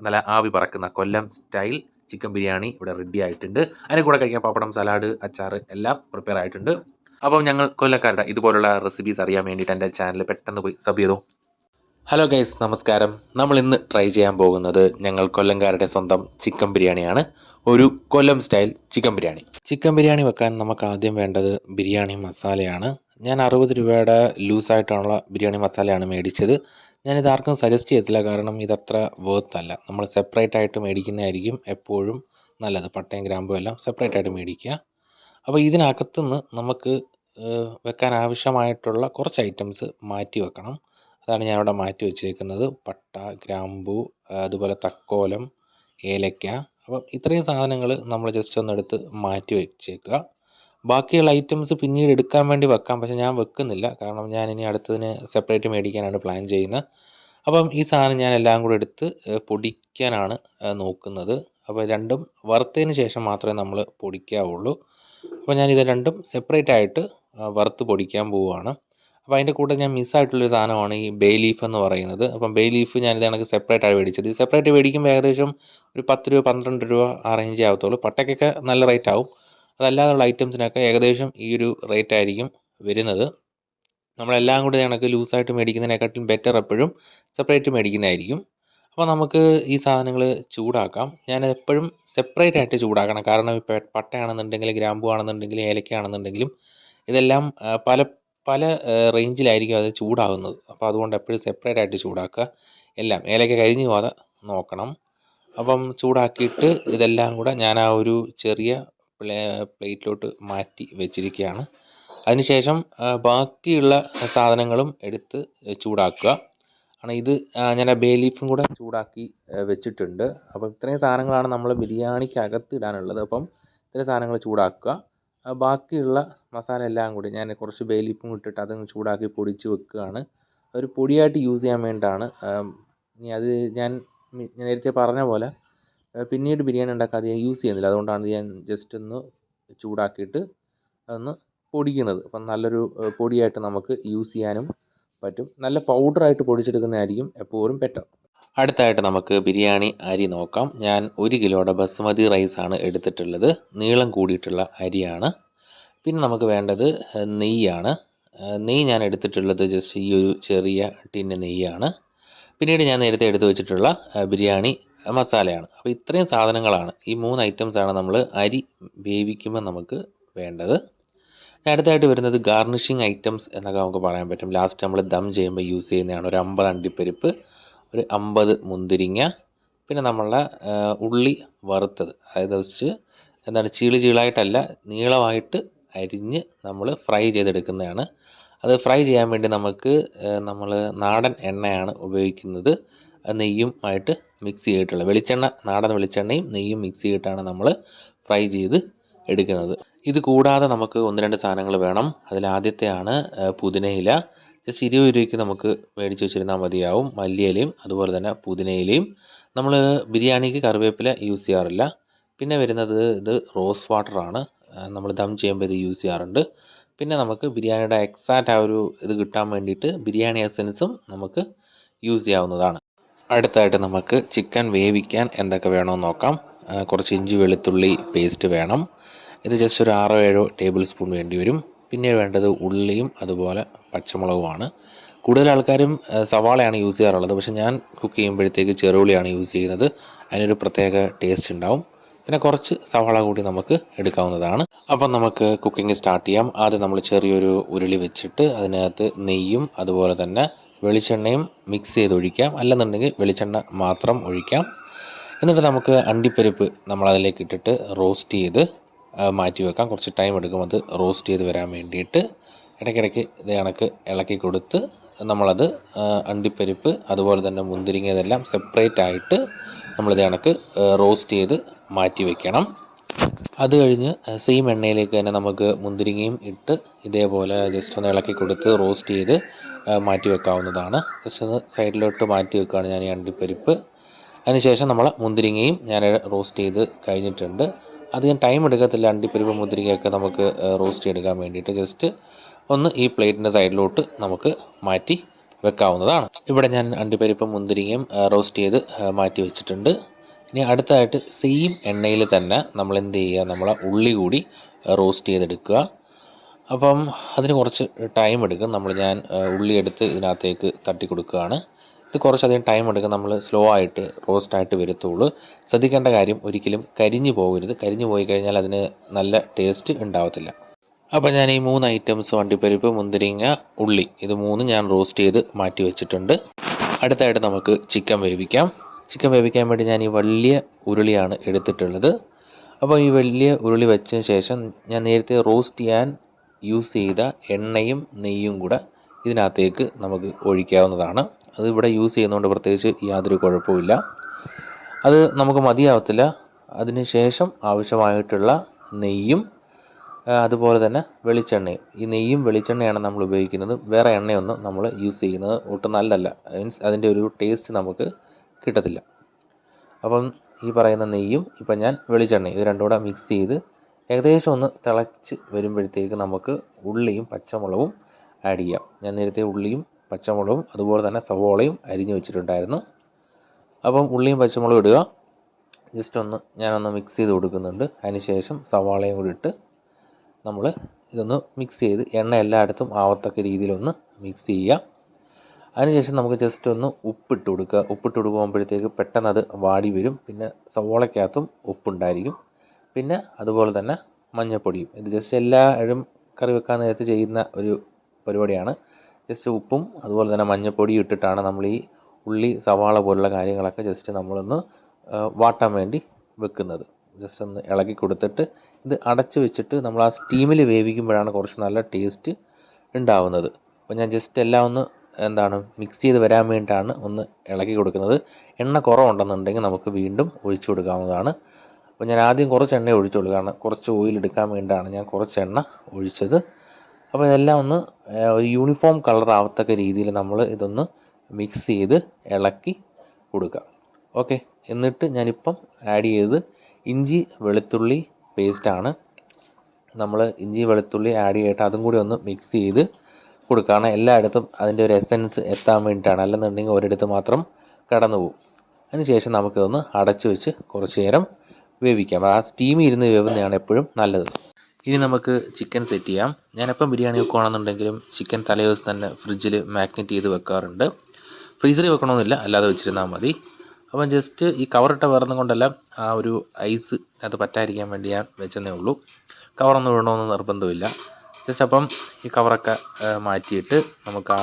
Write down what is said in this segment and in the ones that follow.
നല്ല ആവി പറക്കുന്ന കൊല്ലം സ്റ്റൈൽ ചിക്കൻ ബിരിയാണി ഇവിടെ റെഡി ആയിട്ടുണ്ട്. അതിന് കൂടെ കഴിക്കാൻ പപ്പടം സലാഡ് അച്ചാർ എല്ലാം പ്രിപ്പയർ ആയിട്ടുണ്ട്. അപ്പം ഞങ്ങൾ കൊല്ലക്കാരുടെ ഇതുപോലുള്ള റെസിപ്പീസ് അറിയാൻ വേണ്ടിയിട്ട് എന്റെ ചാനൽ പെട്ടെന്ന് പോയി സബ് ചെയ്തു. ഹലോ ഗൈസ് നമസ്കാരം. നമ്മൾ ഇന്ന് ട്രൈ ചെയ്യാൻ പോകുന്നത് ഞങ്ങൾ കൊല്ലംകാരുടെ സ്വന്തം ചിക്കൻ ബിരിയാണിയാണ്. ഒരു Kollam style chicken biryani. Chicken biryani വെക്കാൻ നമുക്ക് ആദ്യം വേണ്ടത് ബിരിയാണി മസാലയാണ്. ഞാൻ അറുപത് രൂപയുടെ ലൂസായിട്ടുള്ള ബിരിയാണി മസാലയാണ് മേടിച്ചത്. ഞാനിത് ആർക്കും സജസ്റ്റ് ചെയ്യത്തില്ല. കാരണം ഇതത്ര വേർത്ത് അല്ല. നമ്മൾ സെപ്പറേറ്റ് ആയിട്ട് മേടിക്കുന്നതായിരിക്കും എപ്പോഴും നല്ലത്. പട്ടയും ഗ്രാമ്പും എല്ലാം സെപ്പറേറ്റ് ആയിട്ട് മേടിക്കുക. അപ്പോൾ ഇതിനകത്തുനിന്ന് നമുക്ക് വെക്കാൻ ആവശ്യമായിട്ടുള്ള കുറച്ച് ഐറ്റംസ് മാറ്റി വെക്കണം. അതാണ് ഞാൻ മാറ്റി വെച്ചേക്കുന്നത്. പട്ട ഗ്രാമ്പു അതുപോലെ തക്കോലം ഏലക്ക. അപ്പം ഇത്രയും സാധനങ്ങൾ നമ്മൾ ജസ്റ്റ് ഒന്ന് എടുത്ത് മാറ്റി വെച്ചേക്കുക. ബാക്കിയുള്ള ഐറ്റംസ് പിന്നീട് എടുക്കാൻ വേണ്ടി വെക്കാം. പക്ഷേ ഞാൻ വെക്കുന്നില്ല. കാരണം ഞാൻ ഇനി അടുത്തതിന് സെപ്പറേറ്റ് മേടിക്കാനാണ് പ്ലാൻ ചെയ്യുന്നത്. അപ്പം ഈ സാധനം ഞാൻ എല്ലാം കൂടെ എടുത്ത് പൊടിക്കാനാണ് നോക്കുന്നത്. അപ്പോൾ രണ്ടും വറുത്തതിന് ശേഷം മാത്രമേ നമ്മൾ പൊടിക്കാവുള്ളൂ. അപ്പോൾ ഞാൻ ഇത് രണ്ടും സെപ്പറേറ്റ് ആയിട്ട് വറുത്ത് പൊടിക്കാൻ പോവുകയാണ്. അപ്പോൾ അതിന്റെ കൂടെ ഞാൻ മിസ്സായിട്ടുള്ളൊരു സാധനമാണ് ഈ ബേ ലീഫ് എന്ന് പറയുന്നത്. അപ്പം ബേ ലീഫ് ഞാൻ ഇത് കണക്ക് ആയി മേടിച്ചത്. സെപ്പറേറ്റ് മേടിക്കുമ്പോൾ ഏകദേശം ഒരു പത്ത് രൂപ പന്ത്രണ്ട് രൂപ ആ റേഞ്ചേ ആവത്തുള്ളൂ. പട്ടയ്ക്കൊക്കെ നല്ല റേറ്റ് ആവും. അതല്ലാതുള്ള ഐറ്റംസിനൊക്കെ ഏകദേശം ഈ ഒരു റേറ്റ് ആയിരിക്കും വരുന്നത്. നമ്മളെല്ലാം കൂടി കണക്ക് ലൂസായിട്ട് മേടിക്കുന്നതിനെക്കാട്ടിലും ബെറ്റർ എപ്പോഴും സെപ്പറേറ്റ് മേടിക്കുന്നതായിരിക്കും. അപ്പോൾ നമുക്ക് ഈ സാധനങ്ങൾ ചൂടാക്കാം. ഞാൻ എപ്പോഴും സെപ്പറേറ്റ് ആയിട്ട് ചൂടാക്കണം. കാരണം ഇപ്പോൾ പട്ടയാണെന്നുണ്ടെങ്കിൽ ഗ്രാമ്പു ആണെന്നുണ്ടെങ്കിലും ഏലക്കയാണെന്നുണ്ടെങ്കിലും ഇതെല്ലാം പല പല റേഞ്ചിലായിരിക്കും അത് ചൂടാകുന്നത് അപ്പോൾ അതുകൊണ്ട് എപ്പോഴും സെപ്പറേറ്റ് ആയിട്ട് ചൂടാക്കുക. എല്ലാം ഏലക്ക കരിഞ്ഞു പോകാതെ നോക്കണം. അപ്പം ചൂടാക്കിയിട്ട് ഇതെല്ലാം കൂടെ ഞാൻ ആ ഒരു ചെറിയ പ്ലേറ്റിലോട്ട് മാറ്റി വെച്ചിരിക്കുകയാണ്. അതിനുശേഷം ബാക്കിയുള്ള സാധനങ്ങളും എടുത്ത് ചൂടാക്കുക. ആണ് ഇത് ഞാൻ ബേ ലീഫും കൂടെ ചൂടാക്കി വെച്ചിട്ടുണ്ട്. അപ്പോൾ ഇത്രയും സാധനങ്ങളാണ് നമ്മൾ ബിരിയാണിക്ക് അകത്ത് ഇടാനുള്ളത്. അപ്പം ഇത്രയും സാധനങ്ങൾ ചൂടാക്കുക. ബാക്കിയുള്ള മസാല എല്ലാം കൂടി ഞാൻ കുറച്ച് ബേ ലീഫും ഇട്ടിട്ട് അതങ്ങ് ചൂടാക്കി പൊടിച്ച് വെക്കുകയാണ്. ഒരു പൊടിയായിട്ട് യൂസ് ചെയ്യാൻ വേണ്ടിയിട്ടാണ്. ഇനി അത് ഞാൻ നേരത്തെ പറഞ്ഞ പോലെ പിന്നീട് ബിരിയാണി ഉണ്ടാക്കാൻ അധികം യൂസ് ചെയ്യുന്നില്ല. അതുകൊണ്ടാണ് ഞാൻ ജസ്റ്റ് ഒന്ന് ചൂടാക്കിയിട്ട് അതൊന്ന് പൊടിക്കുന്നത്. അപ്പം നല്ലൊരു പൊടിയായിട്ട് നമുക്ക് യൂസ് ചെയ്യാനും പറ്റും. നല്ല പൗഡറായിട്ട് പൊടിച്ചെടുക്കുന്നതായിരിക്കും എപ്പോഴും ബെറ്റർ അടുത്തായിട്ട് നമുക്ക് ബിരിയാണി അരി നോക്കാം. ഞാൻ ഒരു കിലോയുടെ ബസുമതി റൈസാണ് എടുത്തിട്ടുള്ളത്. നീളം കൂടിയിട്ടുള്ള അരിയാണ്. പിന്നെ നമുക്ക് വേണ്ടത് നെയ്യാണ്. നെയ്യ് ഞാൻ എടുത്തിട്ടുള്ളത് ജസ്റ്റ് ഈ ഒരു ചെറിയ ടിന്ന് നെയ്യാണ്. പിന്നീട് ഞാൻ നേരത്തെ എടുത്തു വെച്ചിട്ടുള്ള ബിരിയാണി മസാലയാണ്. അപ്പോൾ ഇത്രയും സാധനങ്ങളാണ്. ഈ മൂന്ന് ഐറ്റംസാണ് നമ്മൾ അരി വേവിക്കുമ്പോൾ നമുക്ക് വേണ്ടത്. അടുത്തായിട്ട് വരുന്നത് ഗാർണിഷിങ് ഐറ്റംസ് എന്നൊക്കെ നമുക്ക് പറയാൻ പറ്റും. ലാസ്റ്റ് നമ്മൾ ദം ചെയ്യുമ്പോൾ യൂസ് ചെയ്യുന്നതാണ്. ഒരു അമ്പത് അണ്ടിപ്പരിപ്പ് ഒരു അമ്പത് മുന്തിരിങ്ങ പിന്നെ നമ്മളുടെ ഉള്ളി വറുത്തത്. അതായത് വെച്ച് എന്താണ് ചീളി ചീളായിട്ടല്ല നീളമായിട്ട് അരിഞ്ഞ് നമ്മൾ ഫ്രൈ ചെയ്തെടുക്കുന്നതാണ്. അത് ഫ്രൈ ചെയ്യാൻ വേണ്ടി നമുക്ക് നമ്മൾ നാടൻ എണ്ണയാണ് ഉപയോഗിക്കുന്നത്. നെയ്യും ആയിട്ട് മിക്സ് ചെയ്തിട്ടുള്ള വെളിച്ചെണ്ണ നാടൻ വെളിച്ചെണ്ണയും നെയ്യും മിക്സ് ചെയ്തിട്ടാണ് നമ്മൾ ഫ്രൈ ചെയ്ത് എടുക്കുന്നത്. ഇത് കൂടാതെ നമുക്ക് ഒന്ന് രണ്ട് സാധനങ്ങൾ വേണം. അതിൽ ആദ്യത്തെയാണ് പുതിനയില. ജസ്റ്റ് ഇരുപത് രൂപയ്ക്ക് നമുക്ക് മേടിച്ച് വെച്ചിരുന്നാൽ മതിയാവും. മല്ലിയിലയും അതുപോലെ തന്നെ പുതിനയിലയും. നമ്മൾ ബിരിയാണിക്ക് കറിവേപ്പില യൂസ് ചെയ്യാറില്ല. പിന്നെ വരുന്നത് ഇത് റോസ് വാട്ടറാണ് നമ്മൾ ദം ചെയ്യുമ്പോൾ ഇത് യൂസ് ചെയ്യാറുണ്ട്. പിന്നെ നമുക്ക് ബിരിയാണിയുടെ എക്സാക്റ്റ് ആ ഒരു ഇത് കിട്ടാൻ വേണ്ടിയിട്ട് ബിരിയാണി എസൻസും നമുക്ക് യൂസ് ചെയ്യാവുന്നതാണ്. അടുത്തായിട്ട് നമുക്ക് ചിക്കൻ വേവിക്കാൻ എന്തൊക്കെ വേണമെന്ന് നോക്കാം. കുറച്ച് ഇഞ്ചി വെളുത്തുള്ളി പേസ്റ്റ് വേണം. ഇത് ജസ്റ്റ് ഒരു ആറോ ഏഴോ ടേബിൾ സ്പൂൺ വേണ്ടി വരും. പിന്നെ വേണ്ടത് ഉള്ളിയും അതുപോലെ പച്ചമുളകുമാണ്. കൂടുതൽ ആൾക്കാരും സവാളയാണ് യൂസ് ചെയ്യാറുള്ളത്. പക്ഷേ ഞാൻ കുക്ക് ചെയ്യുമ്പോഴത്തേക്ക് ചെറുള്ളിയാണ് യൂസ് ചെയ്യുന്നത്. അതിനൊരു പ്രത്യേക ടേസ്റ്റ് ഉണ്ടാവും. പിന്നെ കുറച്ച് സവാള കൂടി നമുക്ക് എടുക്കാവുന്നതാണ്. അപ്പം നമുക്ക് കുക്കിംഗ് സ്റ്റാർട്ട് ചെയ്യാം. ആദ്യം നമ്മൾ ചെറിയൊരു ഉരുളി വെച്ചിട്ട് അതിനകത്ത് നെയ്യും അതുപോലെ തന്നെ വെളിച്ചെണ്ണയും മിക്സ് ചെയ്ത് ഒഴിക്കാം അല്ലെന്നുണ്ടെങ്കിൽ വെളിച്ചെണ്ണ മാത്രം ഒഴിക്കാം. എന്നിട്ട് നമുക്ക് അണ്ടിപ്പരിപ്പ് നമ്മൾ അതിലേക്ക് ഇട്ടിട്ട് റോസ്റ്റ് ചെയ്ത് മാറ്റി വെക്കാം. കുറച്ച് ടൈം എടുക്കും അത് റോസ്റ്റ് ചെയ്ത് വരാൻ വേണ്ടിയിട്ട്. ഇടയ്ക്കിടയ്ക്ക് ഇത് കണക്ക് ഇളക്കി കൊടുത്ത് നമ്മളത് അണ്ടിപ്പരിപ്പ് അതുപോലെ തന്നെ മുന്തിരിങ്ങ ഇതെല്ലാം സെപ്പറേറ്റ് ആയിട്ട് നമ്മളിത് കണക്ക് റോസ്റ്റ് ചെയ്ത് മാറ്റി വെക്കണം. അത് കഴിഞ്ഞ് സെയിം എണ്ണയിലേക്ക് തന്നെ നമുക്ക് മുന്തിരിങ്ങയും ഇട്ട് ഇതേപോലെ ജസ്റ്റ് ഒന്ന് ഇളക്കി കൊടുത്ത് റോസ്റ്റ് ചെയ്ത് മാറ്റി വെക്കാവുന്നതാണ്. ജസ്റ്റ് ഒന്ന് സൈഡിലോട്ട് മാറ്റി വെക്കുകയാണ് ഞാൻ ഈ അണ്ടിപ്പരിപ്പ്. അതിനുശേഷം നമ്മൾ മുന്തിരിങ്ങയും ഞാൻ റോസ്റ്റ് ചെയ്ത് കഴിഞ്ഞിട്ടുണ്ട്. അധികം ടൈം എടുക്കത്തില്ല അണ്ടിപ്പരിപ്പ് മുന്തിരിങ്ങയൊക്കെ നമുക്ക് റോസ്റ്റ് ചെയ്തെടുക്കാൻ വേണ്ടിയിട്ട്. ജസ്റ്റ് ഒന്ന് ഈ പ്ലേറ്റിന്റെ സൈഡിലോട്ട് നമുക്ക് മാറ്റി വെക്കാവുന്നതാണ്. ഇവിടെ ഞാൻ അണ്ടിപ്പരിപ്പും മുന്തിരിങ്ങയും റോസ്റ്റ് ചെയ്ത് മാറ്റി വെച്ചിട്ടുണ്ട്. ഇനി അടുത്തതായിട്ട് സെയിം എണ്ണയിൽ തന്നെ നമ്മൾ എന്ത് ചെയ്യുക? നമ്മളെ ഉള്ളി കൂടി റോസ്റ്റ് ചെയ്തെടുക്കുക. അപ്പം അതിന് കുറച്ച് ടൈം എടുക്കും. നമ്മൾ ഞാൻ ഉള്ളി എടുത്ത് ഇതിനകത്തേക്ക് തട്ടി കൊടുക്കുകയാണ് ഇത് കുറച്ചധികം ടൈം എടുക്കും. നമ്മൾ സ്ലോ ആയിട്ട് റോസ്റ്റ് ആയിട്ട് വരത്തുള്ളൂ. ശ്രദ്ധിക്കേണ്ട കാര്യം ഒരിക്കലും കരിഞ്ഞു പോകരുത്. കരിഞ്ഞു പോയി കഴിഞ്ഞാൽ അതിന് നല്ല ടേസ്റ്റ് ഉണ്ടാവത്തില്ല. അപ്പോൾ ഞാൻ ഈ മൂന്ന് ഐറ്റംസ് വണ്ടിപ്പരിപ്പ് മുന്തിരിങ്ങ ഉള്ളി ഇത് മൂന്നും ഞാൻ റോസ്റ്റ് ചെയ്ത് മാറ്റി വെച്ചിട്ടുണ്ട്. അടുത്തായിട്ട് നമുക്ക് ചിക്കൻ വേവിക്കാം. ചിക്കൻ വേവിക്കാൻ വേണ്ടി ഞാൻ ഈ വലിയ ഉരുളിയാണ് എടുത്തിട്ടുള്ളത്. അപ്പോൾ ഈ വലിയ ഉരുളി വെച്ചതിന് ശേഷം ഞാൻ നേരത്തെ റോസ്റ്റ് ചെയ്യാൻ യൂസ് ചെയ്ത എണ്ണയും നെയ്യും കൂടെ ഇതിനകത്തേക്ക് നമുക്ക് ഒഴിക്കാവുന്നതാണ്. അത് ഇവിടെ യൂസ് ചെയ്യുന്നതുകൊണ്ട് പ്രത്യേകിച്ച് യാതൊരു കുഴപ്പമില്ല അത് നമുക്ക് മതിയാവത്തില്ല. അതിന് ശേഷം ആവശ്യമായിട്ടുള്ള നെയ്യും അതുപോലെ തന്നെ വെളിച്ചെണ്ണയും. ഈ നെയ്യും വെളിച്ചെണ്ണയാണ് നമ്മൾ ഉപയോഗിക്കുന്നത്. വേറെ എണ്ണയൊന്നും നമ്മൾ യൂസ് ചെയ്യുന്നത് ഒട്ടും നല്ലതല്ല. മീൻസ് അതിന്റെ ഒരു ടേസ്റ്റ് നമുക്ക് കിട്ടത്തില്ല. അപ്പം ഈ പറയുന്ന നെയ്യും ഇപ്പം ഞാൻ വെളിച്ചെണ്ണയും ഇത് രണ്ടും കൂടെ മിക്സ് ചെയ്ത് ഏകദേശം ഒന്ന് തിളച്ച് വരുമ്പോഴത്തേക്ക് നമുക്ക് ഉള്ളിയും പച്ചമുളകും ആഡ് ചെയ്യാം. ഞാൻ നേരത്തെ ഉള്ളിയും പച്ചമുളകും അതുപോലെ തന്നെ സവോളയും അരിഞ്ഞു വെച്ചിട്ടുണ്ടായിരുന്നു. അപ്പം ഉള്ളിയും പച്ചമുളകും ഇടുക. ജസ്റ്റ് ഒന്ന് ഞാനൊന്ന് മിക്സ് ചെയ്ത് കൊടുക്കുന്നുണ്ട്. അതിനുശേഷം സവാളയും കൂടി ഇട്ട് നമ്മൾ ഇതൊന്ന് മിക്സ് ചെയ്ത് എണ്ണ എല്ലായിടത്തും ആവത്തക്ക രീതിയിലൊന്ന് മിക്സ് ചെയ്യുക അതിനുശേഷം നമുക്ക് ജസ്റ്റ് ഒന്ന് ഉപ്പിട്ട് കൊടുക്കുക. ഉപ്പിട്ട് കൊടുക്കുമ്പോഴത്തേക്ക് പെട്ടെന്ന് അത് വാടി വരും. പിന്നെ സവോളയ്ക്കകത്തും ഉപ്പുണ്ടായിരിക്കും. പിന്നെ അതുപോലെ തന്നെ മഞ്ഞൾപ്പൊടിയും. ഇത് ജസ്റ്റ് എല്ലാവരും കറി വെക്കാൻ നേരത്ത് ചെയ്യുന്ന ഒരു പരിപാടിയാണ്. ജസ്റ്റ് ഉപ്പും അതുപോലെ തന്നെ മഞ്ഞൾപ്പൊടിയും ഇട്ടിട്ടാണ് നമ്മൾ ഈ ഉള്ളി സവാള പോലുള്ള കാര്യങ്ങളൊക്കെ ജസ്റ്റ് നമ്മളൊന്ന് വാട്ടാൻ വേണ്ടി വെക്കുന്നത്. ജസ്റ്റ് ഒന്ന് ഇളക്കി കൊടുത്തിട്ട് ഇത് അടച്ച് വെച്ചിട്ട് നമ്മൾ ആ സ്റ്റീമിൽ വേവിക്കുമ്പോഴാണ് കുറച്ച് നല്ല ടേസ്റ്റ് ഉണ്ടാവുന്നത്. അപ്പോൾ ഞാൻ ജസ്റ്റ് എല്ലാം ഒന്ന് എന്താണ് മിക്സ് ചെയ്ത് വരാൻ വേണ്ടിയിട്ടാണ് ഒന്ന് ഇളക്കി കൊടുക്കുന്നത്. എണ്ണ കുറവുണ്ടെന്നുണ്ടെങ്കിൽ നമുക്ക് വീണ്ടും ഒഴിച്ചു കൊടുക്കാവുന്നതാണ്. അപ്പോൾ ഞാൻ ആദ്യം കുറച്ച് എണ്ണ ഒഴിച്ചു കൊടുക്കുകയാണ്. കുറച്ച് ഓയിൽ എടുക്കാൻ വേണ്ടിയിട്ടാണ് ഞാൻ കുറച്ച് എണ്ണ ഒഴിച്ചത്. അപ്പോൾ ഇതെല്ലാം ഒന്ന് ഒരു യൂണിഫോം കളർ ആവത്തക്ക രീതിയിൽ നമ്മൾ ഇതൊന്ന് മിക്സ് ചെയ്ത് ഇളക്കി കൊടുക്കുക. ഓക്കെ? എന്നിട്ട് ഞാനിപ്പം ആഡ് ചെയ്തത് ഇഞ്ചി വെളുത്തുള്ളി പേസ്റ്റാണ് നമ്മൾ ഇഞ്ചി വെളുത്തുള്ളി ആഡ് ചെയ്തിട്ട് അതും കൂടി ഒന്ന് മിക്സ് ചെയ്ത് കൊടുക്കുകയാണ് എല്ലായിടത്തും അതിന്റെ ഒരു എസെൻസ് എത്താൻ വേണ്ടിയിട്ടാണ്. അല്ലെന്നുണ്ടെങ്കിൽ ഒരിടത്ത് മാത്രം കടന്നു പോകും അതിനുശേഷം നമുക്കിതൊന്ന് അടച്ചു വെച്ച് കുറച്ച് നേരം വേവിക്കാം. ആ സ്റ്റീം ഇരുന്ന് വേവുന്നതാണ് എപ്പോഴും നല്ലത്. ഇനി നമുക്ക് ചിക്കൻ സെറ്റ് ചെയ്യാം. ഞാനെപ്പം ബിരിയാണി വെക്കുകയാണെന്നുണ്ടെങ്കിലും ചിക്കൻ തലേദിവസം തന്നെ ഫ്രിഡ്ജിൽ മാഗ്നറ്റ് ചെയ്ത് വെക്കാറുണ്ട്. ഫ്രീസറിൽ വെക്കണമെന്നില്ല അല്ലാതെ വെച്ചിരുന്നാൽ മതി. അപ്പം ജസ്റ്റ് ഈ കവറിട്ട വേറെ കൊണ്ടല്ല. ആ ഒരു ഐസ് അത് പറ്റാതിരിക്കാൻ വേണ്ടി ഞാൻ വെച്ചെന്നേ ഉള്ളൂ. കവറൊന്നും ഇടണമെന്ന് നിർബന്ധമില്ല. ജസ്റ്റ് അപ്പം ഈ കവറൊക്കെ മാറ്റിയിട്ട് നമുക്ക് ആ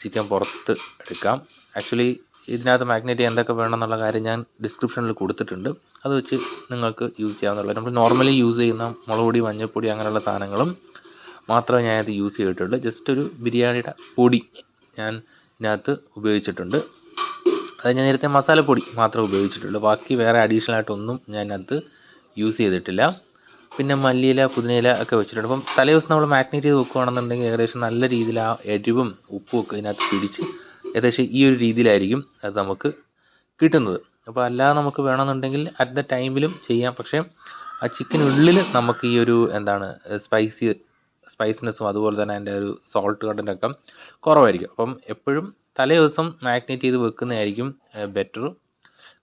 ചിക്കൻ പുറത്ത് എടുക്കാം. ആക്ച്വലി ഇതിനകത്ത് മാഗ്നേറ്റ് ചെയ്യാൻ എന്തൊക്കെ വേണമെന്നുള്ള കാര്യം ഞാൻ ഡിസ്ക്രിപ്ഷനിൽ കൊടുത്തിട്ടുണ്ട്. അത് വെച്ച് നിങ്ങൾക്ക് യൂസ് ചെയ്യാവുന്നതാണ് നമ്മൾ നോർമലി യൂസ് ചെയ്യുന്ന മുളക് പൊടി മഞ്ഞൾപ്പൊടി അങ്ങനെയുള്ള സാധനങ്ങളും മാത്രമേ ഞാൻ യൂസ് ചെയ്തിട്ടുള്ളൂ. ജസ്റ്റ് ഒരു ബിരിയാണിയുടെ പൊടി ഞാൻ ഇതിനകത്ത് ഉപയോഗിച്ചിട്ടുണ്ട്. അത് ഞാൻ നേരത്തെ മസാലപ്പൊടി മാത്രമേ ഉപയോഗിച്ചിട്ടുള്ളൂ. ബാക്കി വേറെ അഡീഷണൽ ആയിട്ടൊന്നും അതിനകത്ത് യൂസ് ചെയ്തിട്ടില്ല. പിന്നെ മല്ലിയില പുതിനയില ഒക്കെ വെച്ചിട്ടുണ്ട്. അപ്പം തലേ ദിവസം നമ്മൾ മാഗ്നേറ്റ് ചെയ്ത് വെക്കുകയാണെന്നുണ്ടെങ്കിൽ ഏകദേശം നല്ല രീതിയിൽ ആ എരിവും ഉപ്പും ഒക്കെ ഇതിനകത്ത് പിടിച്ച് ഏകദേശം ഈ ഒരു രീതിയിലായിരിക്കും അത് നമുക്ക് കിട്ടുന്നത്. അപ്പോൾ അല്ലാതെ നമുക്ക് വേണമെന്നുണ്ടെങ്കിൽ അറ്റ് ദ ടൈമിലും ചെയ്യാം. പക്ഷേ ആ ചിക്കനുള്ളിൽ നമുക്ക് ഈ ഒരു എന്താണ് സ്പൈസി സ്പൈസിനെസ്സും അതുപോലെ തന്നെ അതിന്റെ ഒരു സോൾട്ട് കണ്ടന്റൊക്കെ കുറവായിരിക്കും. അപ്പം എപ്പോഴും തലേ ദിവസം മാഗ്നേറ്റ് ചെയ്ത് വെക്കുന്നതായിരിക്കും ബെറ്റർ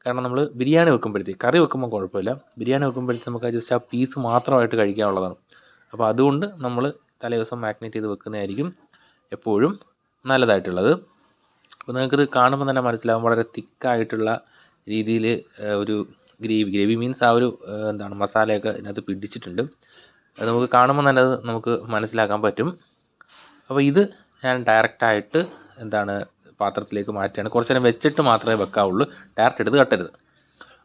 കാരണം നമ്മൾ ബിരിയാണി വെക്കുമ്പോഴത്തേക്ക് കറി വെക്കുമ്പോൾ കുഴപ്പമില്ല. ബിരിയാണി വെക്കുമ്പോഴത്തേക്ക് നമുക്ക് ജസ്റ്റ് ആ പീസ് മാത്രമായിട്ട് കഴിക്കാനുള്ളതാണ്. അപ്പോൾ അതുകൊണ്ട് നമ്മൾ തലേ ദിവസം മാഗ്നേറ്റ് ചെയ്ത് വെക്കുന്നതായിരിക്കും എപ്പോഴും നല്ലതായിട്ടുള്ളത്. അപ്പോൾ നിങ്ങൾക്കിത് കാണുമ്പോൾ തന്നെ മനസ്സിലാവും വളരെ തിക്കായിട്ടുള്ള രീതിയിൽ ഒരു ഗ്രേവി. ഗ്രേവി മീൻസ് ആ ഒരു എന്താണ് മസാലയൊക്കെ ഇതിനകത്ത് പിടിച്ചിട്ടുണ്ട്. അത് നമുക്ക് കാണുമ്പോൾ തന്നെ അത് നമുക്ക് മനസ്സിലാക്കാൻ പറ്റും. അപ്പോൾ ഇത് ഞാൻ ഡയറക്റ്റായിട്ട് എന്താണ് പാത്രത്തിലേക്ക് മാറ്റുകയാണ്. കുറച്ച് നേരം വെച്ചിട്ട് മാത്രമേ വെക്കാവുള്ളൂ. ഡയറക്റ്റ് എടുത്ത് കട്ടരുത്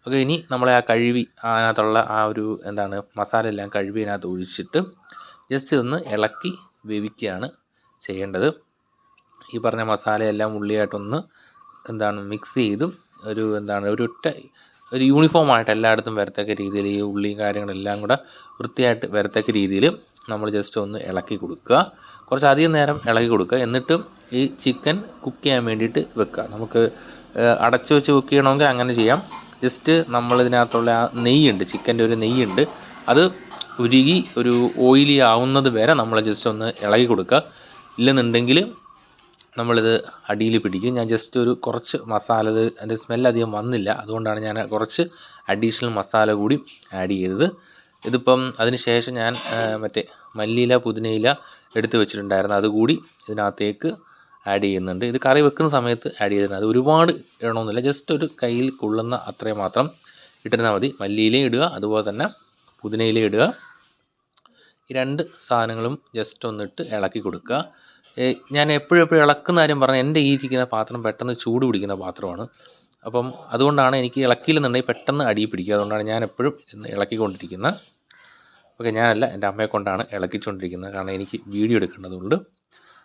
ഓക്കെ ഇനി നമ്മളെ ആ കഴുകി അതിനകത്തുള്ള ആ ഒരു എന്താണ് മസാല എല്ലാം കഴുകി അതിനകത്ത് ഒഴിച്ചിട്ട് ജസ്റ്റ് ഒന്ന് ഇളക്കി വേവിക്കുകയാണ് ചെയ്യേണ്ടത്. ഈ പറഞ്ഞ മസാലയെല്ലാം ഉള്ളിയായിട്ടൊന്ന് എന്താണ് മിക്സ് ചെയ്തും ഒരു എന്താണ് ഒരു ഒറ്റ ഒരു യൂണിഫോം ആയിട്ട് എല്ലായിടത്തും വരത്തക്ക രീതിയിൽ ഈ ഉള്ളിയും കാര്യങ്ങളെല്ലാം കൂടെ വൃത്തിയായിട്ട് വരത്തക്ക രീതിയിൽ നമ്മൾ ജസ്റ്റ് ഒന്ന് ഇളക്കി കൊടുക്കുക. കുറച്ച് അധികം നേരം ഇളക്കി കൊടുക്കുക. എന്നിട്ടും ഈ ചിക്കൻ കുക്ക് ചെയ്യാൻ വേണ്ടിയിട്ട് വെക്കുക. നമുക്ക് അടച്ച് വെച്ച് കുക്ക് ചെയ്യണമെങ്കിൽ അങ്ങനെ ചെയ്യാം. ജസ്റ്റ് നമ്മളിതിനകത്തുള്ള ആ നെയ്യുണ്ട് ചിക്കന്റെ ഒരു നെയ്യുണ്ട്. അത് ഉരുകി ഒരു ഓയിലി ആവുന്നത് വരെ നമ്മൾ ജസ്റ്റ് ഒന്ന് ഇളകി കൊടുക്കുക. ഇല്ലെന്നുണ്ടെങ്കിൽ നമ്മളിത് അടിയിൽ പിടിക്കും. ഞാൻ ജസ്റ്റ് ഒരു കുറച്ച് മസാല ഇത് അതിന്റെ സ്മെൽ അധികം വന്നില്ല. അതുകൊണ്ടാണ് ഞാൻ കുറച്ച് അഡീഷണൽ മസാല കൂടി ആഡ് ചെയ്തത്. ഇതിപ്പം അതിന് ശേഷം ഞാൻ മറ്റേ മല്ലിയില പുതിനയില എടുത്ത് വെച്ചിട്ടുണ്ടായിരുന്നു. അതുകൂടി ഇതിനകത്തേക്ക് ആഡ് ചെയ്യുന്നുണ്ട്. ഇത് കറി വെക്കുന്ന സമയത്ത് ആഡ് ചെയ്തിരുന്നത് അത് ഒരുപാട് ഇടണമെന്നില്ല ജസ്റ്റ് ഒരു കയ്യിൽ കൊള്ളുന്ന അത്രയും മാത്രം ഇട്ടിരുന്നാൽ മതി. മല്ലിയിലയും ഇടുക അതുപോലെ തന്നെ പുതിനയിലയും ഇടുക. ഈ രണ്ട് സാധനങ്ങളും ജസ്റ്റ് ഒന്നിട്ട് ഇളക്കി കൊടുക്കുക. ഞാൻ എപ്പോഴും എപ്പോഴും ഇളക്കുന്ന കാര്യം പറഞ്ഞാൽ എന്റെ ഈ ഇരിക്കുന്ന പാത്രം പെട്ടെന്ന് ചൂട് പിടിക്കുന്ന പാത്രമാണ്. അപ്പം അതുകൊണ്ടാണ് എനിക്ക് ഇളക്കിയില്ലെന്നുണ്ടെങ്കിൽ പെട്ടെന്ന് അടിയിൽ പിടിക്കുക. അതുകൊണ്ടാണ് ഞാൻ എപ്പോഴും ഇളക്കിക്കൊണ്ടിരിക്കുന്നത് ഓക്കെ ഞാനല്ല എന്റെ അമ്മയെ കൊണ്ടാണ് ഇളക്കിച്ചുകൊണ്ടിരിക്കുന്നത് കാരണം എനിക്ക് വീഡിയോ എടുക്കേണ്ടതുകൊണ്ട്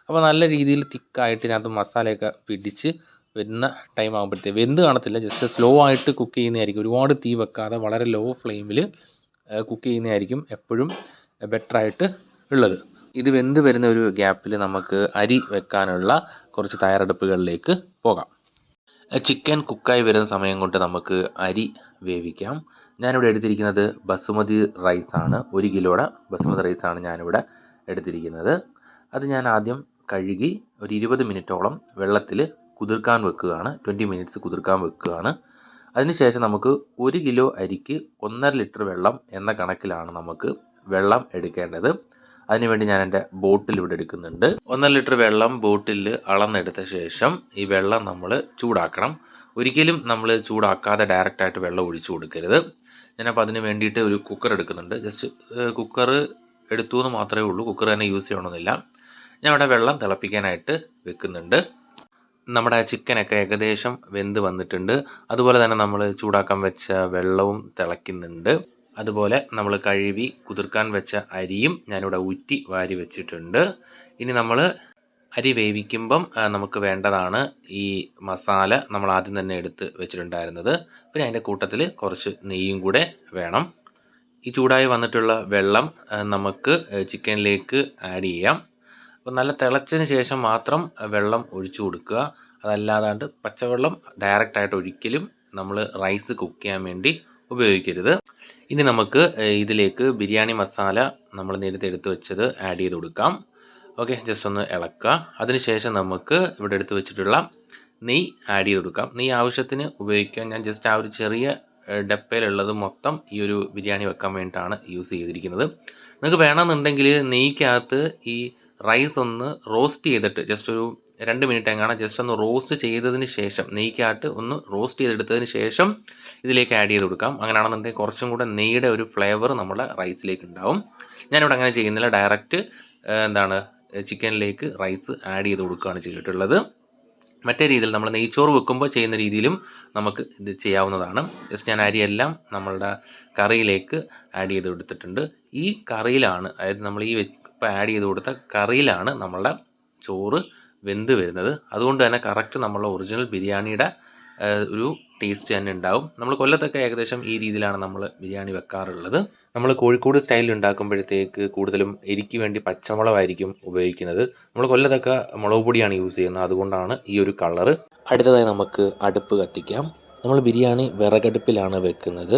അപ്പോൾ നല്ല രീതിയിൽ തിക്കായിട്ട് ഇതിനകത്ത് മസാലയൊക്കെ പിടിച്ച് വരുന്ന ടൈം ആകുമ്പോഴത്തേക്ക് വെന്ത് കാണത്തില്ല ജസ്റ്റ് സ്ലോ ആയിട്ട് കുക്ക് ചെയ്യുന്നതായിരിക്കും. ഒരുപാട് തീ വെക്കാതെ വളരെ ലോ ഫ്ലെയിമിൽ കുക്ക് ചെയ്യുന്നതായിരിക്കും എപ്പോഴും ബെറ്ററായിട്ട് ഉള്ളത്. ഇത് വെന്ത് വരുന്ന ഒരു ഗ്യാപ്പിൽ നമുക്ക് അരി വെക്കാനുള്ള കുറച്ച് തയ്യാറെടുപ്പുകളിലേക്ക് പോകാം. ചിക്കൻ കുക്കായി വരുന്ന സമയം കൊണ്ട് നമുക്ക് അരി വേവിക്കാം. ഞാനിവിടെ എടുത്തിരിക്കുന്നത് ബസുമതി റൈസാണ് ഒരു കിലോയുടെ ബസുമതി റൈസാണ് ഞാനിവിടെ എടുത്തിരിക്കുന്നത്. അത് ഞാൻ ആദ്യം കഴുകി ഒരു ഇരുപത് മിനിറ്റോളം വെള്ളത്തിൽ കുതിർക്കാൻ വെക്കുകയാണ്. ട്വന്റി മിനിറ്റ്സ് കുതിർക്കാൻ വെക്കുകയാണ്. അതിനുശേഷം നമുക്ക് ഒരു കിലോ അരിക്ക് ഒന്നര ലിറ്റർ വെള്ളം എന്ന കണക്കിലാണ് നമുക്ക് വെള്ളം എടുക്കേണ്ടത്. അതിനുവേണ്ടി ഞാൻ എന്റെ ബോട്ടിൽ ഇവിടെ എടുക്കുന്നുണ്ട്. ഒന്നര ലിറ്റർ വെള്ളം ബോട്ടിൽ അളന്നെടുത്ത ശേഷം ഈ വെള്ളം നമ്മൾ ചൂടാക്കണം. ഒരിക്കലും നമ്മൾ ചൂടാക്കാതെ ഡയറക്റ്റായിട്ട് വെള്ളം ഒഴിച്ചു കൊടുക്കരുത്. ഞാനപ്പോൾ അതിന് വേണ്ടിയിട്ട് ഒരു കുക്കർ എടുക്കുന്നുണ്ട്. ജസ്റ്റ് കുക്കർ എടുത്തു എന്ന് മാത്രമേ ഉള്ളൂ. കുക്കർ തന്നെ യൂസ് ചെയ്യണമെന്നില്ല. ഞാൻ അവിടെ വെള്ളം തിളപ്പിക്കാനായിട്ട് വെക്കുന്നുണ്ട്. നമ്മുടെ ചിക്കനൊക്കെ ഏകദേശം വെന്ത് വന്നിട്ടുണ്ട്. അതുപോലെ തന്നെ നമ്മൾ ചൂടാക്കാൻ വെച്ച വെള്ളവും തിളയ്ക്കുന്നുണ്ട്. അതുപോലെ നമ്മൾ കഴുകി കുതിർക്കാൻ വെച്ച അരിയും ഞാനിവിടെ ഊറ്റി വാരി വെച്ചിട്ടുണ്ട്. ഇനി നമ്മൾ അരി വേവിക്കുമ്പം നമുക്ക് വേണ്ടതാണ് ഈ മസാല നമ്മൾ ആദ്യം തന്നെ എടുത്ത് വെച്ചിട്ടുണ്ടായിരുന്നത്. പിന്നെ അതിന്റെ കൂട്ടത്തിൽ കുറച്ച് നെയ്യും കൂടെ വേണം. ഈ ചൂടായി വന്നിട്ടുള്ള വെള്ളം നമുക്ക് ചിക്കനിലേക്ക് ആഡ് ചെയ്യാം. അപ്പോൾ നല്ല തിളച്ചതിന് ശേഷം മാത്രം വെള്ളം ഒഴിച്ചു കൊടുക്കുക. അതല്ലാതാണ്ട് പച്ചവെള്ളം ഡയറക്റ്റായിട്ട് ഒരിക്കലും നമ്മൾ റൈസ് കുക്ക് ചെയ്യാൻ വേണ്ടി ഉപയോഗിക്കരുത്. ഇനി നമുക്ക് ഇതിലേക്ക് ബിരിയാണി മസാല നമ്മൾ നേരത്തെ എടുത്തു വെച്ചത് ആഡ് ചെയ്ത് കൊടുക്കാം. ഓക്കെ ജസ്റ്റ് ഒന്ന് ഇളക്കുക അതിനുശേഷം നമുക്ക് ഇവിടെ എടുത്തു വെച്ചിട്ടുള്ള നെയ്യ് ആഡ് ചെയ്ത് കൊടുക്കാം. നെയ്യ് ആവശ്യത്തിന് ഉപയോഗിക്കാൻ ഞാൻ ജസ്റ്റ് ആ ഒരു ചെറിയ ഡപ്പയിലുള്ളത് മൊത്തം ഈ ഒരു ബിരിയാണി വെക്കാൻ വേണ്ടിയിട്ടാണ് യൂസ് ചെയ്തിരിക്കുന്നത്. നിങ്ങൾക്ക് വേണമെന്നുണ്ടെങ്കിൽ നെയ്ക്കകത്ത് ഈ റൈസ് ഒന്ന് റോസ്റ്റ് ചെയ്തിട്ട് ജസ്റ്റ് ഒരു രണ്ട് മിനിറ്റ് എങ്ങാണ് ജസ്റ്റ് ഒന്ന് റോസ്റ്റ് ചെയ്തതിന് ശേഷം നെയ്ക്കാട്ട് ഒന്ന് റോസ്റ്റ് ചെയ്തെടുത്തതിന് ശേഷം ഇതിലേക്ക് ആഡ് ചെയ്ത് കൊടുക്കാം. അങ്ങനെയാണെന്നുണ്ടെങ്കിൽ കുറച്ചും കൂടെ നെയ്യുടെ ഒരു ഫ്ലേവർ നമ്മുടെ റൈസിലേക്ക് ഉണ്ടാവും. ഞാനിവിടെ അങ്ങനെ ചെയ്യുന്നില്ല. ഡയറക്റ്റ് എന്താണ് ചിക്കനിലേക്ക് റൈസ് ആഡ് ചെയ്ത് കൊടുക്കുകയാണ് ചെയ്തിട്ടുള്ളത്. മറ്റേ രീതിയിൽ നമ്മൾ നെയ്ച്ചോറ് വെക്കുമ്പോൾ ചെയ്യുന്ന രീതിയിലും നമുക്ക് ഇത് ചെയ്യാവുന്നതാണ്. ജസ്റ്റ് ഞാൻ അരിയെല്ലാം നമ്മളുടെ കറിയിലേക്ക് ആഡ് ചെയ്ത് കൊടുത്തിട്ടുണ്ട്. ഈ കറിയിലാണ് അതായത് നമ്മൾ ഈ ഇപ്പോൾ ആഡ് ചെയ്ത് കൊടുത്ത കറിയിലാണ് നമ്മളുടെ ചോറ് വെന്ത് വരുന്നത്. അതുകൊണ്ട് തന്നെ കറക്റ്റ് നമ്മളുടെ ഒറിജിനൽ ബിരിയാണിയുടെ ഒരു ടേസ്റ്റ് തന്നെ ഉണ്ടാവും. നമ്മൾ കൊല്ലത്തൊക്കെ ഏകദേശം ഈ രീതിയിലാണ് നമ്മൾ ബിരിയാണി വെക്കാറുള്ളത്. നമ്മൾ കോഴിക്കോട് സ്റ്റൈലിൽ ഉണ്ടാക്കുമ്പോഴത്തേക്ക് കൂടുതലും എരിക്ക് വേണ്ടി പച്ചമുളകായിരിക്കും ഉപയോഗിക്കുന്നത്. നമ്മൾ കൊല്ലത്തൊക്കെ മുളക് പൊടിയാണ് യൂസ് ചെയ്യുന്നത്. അതുകൊണ്ടാണ് ഈ ഒരു കളറ് അടുത്തതായി നമുക്ക് അടുപ്പ് കത്തിക്കാം. നമ്മൾ ബിരിയാണി വിറകടുപ്പിലാണ് വെക്കുന്നത്.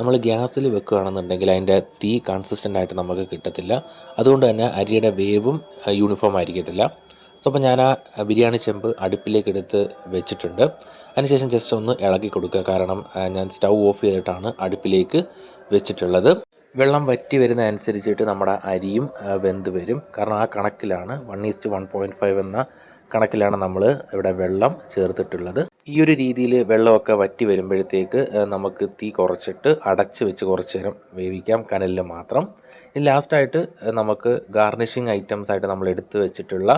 നമ്മൾ ഗ്യാസിൽ വെക്കുകയാണെന്നുണ്ടെങ്കിൽ അതിന്റെ തീ കൺസിസ്റ്റന്റ് ആയിട്ട് നമുക്ക് കിട്ടത്തില്ല. അതുകൊണ്ട് തന്നെ അരിയുടെ വേവും യൂണിഫോം ആയിരിക്കത്തില്ല. സോ അപ്പോൾ ഞാൻ ആ ബിരിയാണി ചെമ്പ് അടുപ്പിലേക്ക് എടുത്ത് വെച്ചിട്ടുണ്ട്. അതിനുശേഷം ജസ്റ്റ് ഒന്ന് ഇളക്കി കൊടുക്കുക. കാരണം ഞാൻ സ്റ്റൗ ഓഫ് ചെയ്തിട്ടാണ് അടുപ്പിലേക്ക് വെച്ചിട്ടുള്ളത്. വെള്ളം വറ്റി വരുന്ന അനുസരിച്ചിട്ട് നമ്മുടെ അരിയും വെന്ത് വരും. കാരണം ആ കണക്കിലാണ് one is to one point five എന്ന കണക്കിലാണ് നമ്മൾ ഇവിടെ വെള്ളം ചേർത്തിട്ടുള്ളത്. ഈ ഒരു രീതിയിൽ വെള്ളമൊക്കെ വറ്റി വരുമ്പോഴത്തേക്ക് നമുക്ക് തീ കുറച്ചിട്ട് അടച്ച് വെച്ച് കുറച്ച് നേരം വേവിക്കാം. കനലിൽ മാത്രം. ഇനി ലാസ്റ്റായിട്ട് നമുക്ക് ഗാർണിഷിങ് ഐറ്റംസ് ആയിട്ട് നമ്മൾ എടുത്തു വെച്ചിട്ടുള്ള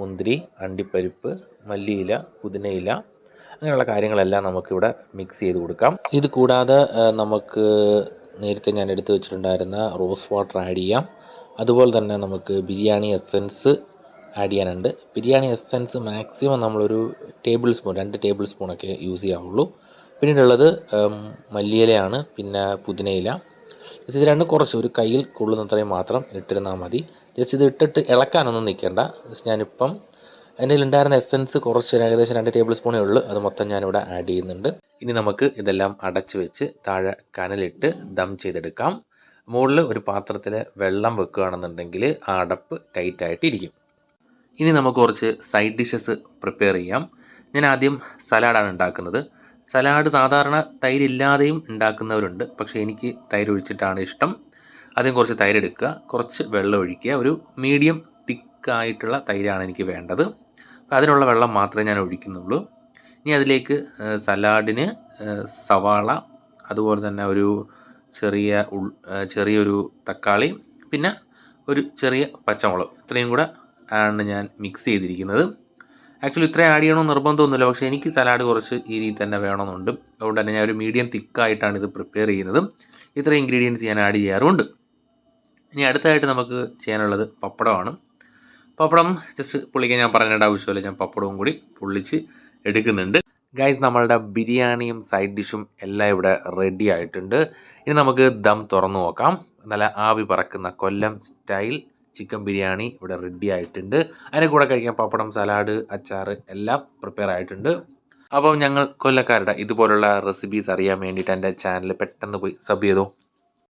മുന്തിരി അണ്ടിപ്പരിപ്പ് മല്ലിയില പുതിനയില അങ്ങനെയുള്ള കാര്യങ്ങളെല്ലാം നമുക്കിവിടെ മിക്സ് ചെയ്ത് കൊടുക്കാം. ഇത് കൂടാതെ നമുക്ക് നേരത്തെ ഞാൻ എടുത്തു വെച്ചിട്ടുണ്ടായിരുന്ന റോസ് വാട്ടർ ആഡ് ചെയ്യാം. അതുപോലെ തന്നെ നമുക്ക് ബിരിയാണി എസൻസ് ആഡ് ചെയ്യാനുണ്ട്. ബിരിയാണി എസൻസ് മാക്സിമം നമ്മളൊരു ടേബിൾ സ്പൂൺ രണ്ട് ടേബിൾ സ്പൂണൊക്കെ യൂസ് ചെയ്യാവുള്ളൂ. പിന്നീടുള്ളത് മല്ലിയിലയാണ് പിന്നെ പുതിനയില. ജസ്റ്റ് ഇത് രണ്ട് കുറച്ച് ഒരു കയ്യിൽ കൊള്ളുന്നത്രയും മാത്രം ഇട്ടിരുന്നാൽ മതി. ജസ്റ്റ് ഇത് ഇട്ടിട്ട് ഇളക്കാനൊന്നും നിൽക്കേണ്ട. ജസ്റ്റ് ഞാനിപ്പം എന്റെ ഉണ്ടായിരുന്ന എസൻസ് കുറച്ച് ഏകദേശം രണ്ട് ടേബിൾ സ്പൂണേ ഉള്ളൂ. അത് മൊത്തം ഞാനിവിടെ ആഡ് ചെയ്യുന്നുണ്ട്. ഇനി നമുക്ക് ഇതെല്ലാം അടച്ചു വെച്ച് താഴെ കനലിട്ട് ദം ചെയ്തെടുക്കാം. മുകളിൽ ഒരു പാത്രത്തിൽ വെള്ളം വെക്കുകയാണെന്നുണ്ടെങ്കിൽ ആ അടപ്പ് ടൈറ്റായിട്ടിരിക്കും ഇനി നമുക്ക് കുറച്ച് സൈഡ് ഡിഷസ് പ്രിപ്പയർ ചെയ്യാം. ഞാൻ ആദ്യം സലാഡാണ് ഉണ്ടാക്കുന്നത്. സലാഡ് സാധാരണ തൈരില്ലാതെയും ഉണ്ടാക്കുന്നവരുണ്ട്. പക്ഷേ എനിക്ക് തൈര് ഒഴിച്ചിട്ടാണ് ഇഷ്ടം. ആദ്യം കുറച്ച് തൈര് എടുക്കുക കുറച്ച് വെള്ളം ഒഴിക്കുക. ഒരു മീഡിയം തിക്കായിട്ടുള്ള തൈരാണ് എനിക്ക് വേണ്ടത്. അപ്പോൾ അതിനുള്ള വെള്ളം മാത്രമേ ഞാൻ ഒഴിക്കുന്നുള്ളൂ. ഇനി അതിലേക്ക് സലാഡിന് സവാള അതുപോലെ തന്നെ ഒരു ചെറിയ ഉൾ ചെറിയൊരു തക്കാളി പിന്നെ ഒരു ചെറിയ പച്ചമുളക്. ഇത്രയും കൂടെ ആണ് ഞാൻ മിക്സ് ചെയ്തിരിക്കുന്നത്. ആക്ച്വലി ഇത്രയും ആഡ് ചെയ്യണമെന്ന് നിർബന്ധമൊന്നുമില്ല. പക്ഷേ എനിക്ക് സലാഡ് കുറച്ച് ഈ രീതി തന്നെ വേണമെന്നുണ്ട്. അതുകൊണ്ട് തന്നെ ഞാൻ ഒരു മീഡിയം തിക്കായിട്ടാണ് ഇത് പ്രിപ്പയർ ചെയ്യുന്നത്. ഇത്ര ഇൻഗ്രീഡിയൻസ് ഞാൻ ആഡ് ചെയ്യാറുമുണ്ട് ഇനി അടുത്തായിട്ട് നമുക്ക് ചെയ്യാനുള്ളത് പപ്പടമാണ്. പപ്പടം ജസ്റ്റ് പുള്ളിക്ക് ഞാൻ പറഞ്ഞേണ്ട ആവശ്യമില്ല. ഞാൻ പപ്പടവും കൂടി പൊള്ളിച്ച് എടുക്കുന്നുണ്ട്. ഗൈസ് നമ്മളുടെ ബിരിയാണിയും സൈഡ് ഡിഷും എല്ലാം ഇവിടെ റെഡി ആയിട്ടുണ്ട്. ഇനി നമുക്ക് ദം തുറന്നു നോക്കാം. നല്ല ആവി പറക്കുന്ന കൊല്ലം സ്റ്റൈൽ ചിക്കൻ ബിരിയാണി ഇവിടെ റെഡി ആയിട്ടുണ്ട്. അതിന് കൂടെ കഴിക്കാൻ പപ്പടം സലാഡ് അച്ചാർ എല്ലാം പ്രിപ്പയർ ആയിട്ടുണ്ട്. അപ്പം ഞങ്ങൾ കൊല്ലക്കാരുടെ ഇതുപോലുള്ള റെസിപ്പീസ് അറിയാൻ വേണ്ടിയിട്ട് എന്റെ ചാനൽ പെട്ടെന്ന് പോയി സബ് ചെയ്തു?